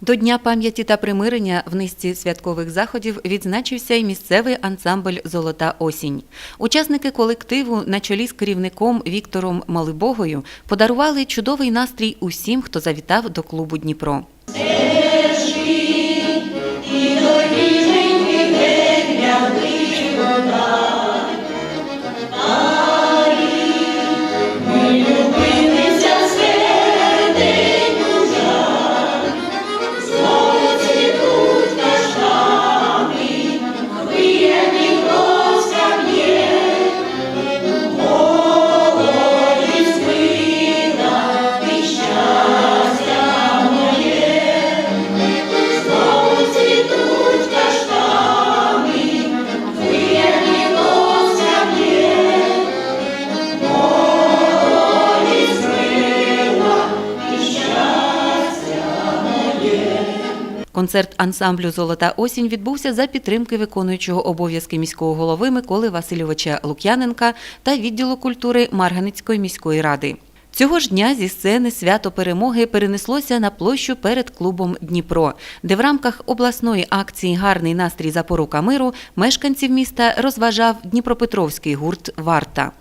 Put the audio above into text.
До Дня пам'яті та примирення в низці святкових заходів відзначився й місцевий ансамбль Золота осінь. Учасники колективу на чолі з керівником Віктором Малибогою подарували чудовий настрій усім, хто завітав до клубу Дніпро. Концерт ансамблю Золота осінь відбувся за підтримки виконуючого обов'язки міського голови Миколи Васильовича Лук'яненка та відділу культури Марганицької міської ради. Цього ж дня зі сцени свято перемоги перенеслося на площу перед клубом Дніпро, де в рамках обласної акції Гарний настрій запорука миру мешканців міста розважав Дніпропетровський гурт Варта.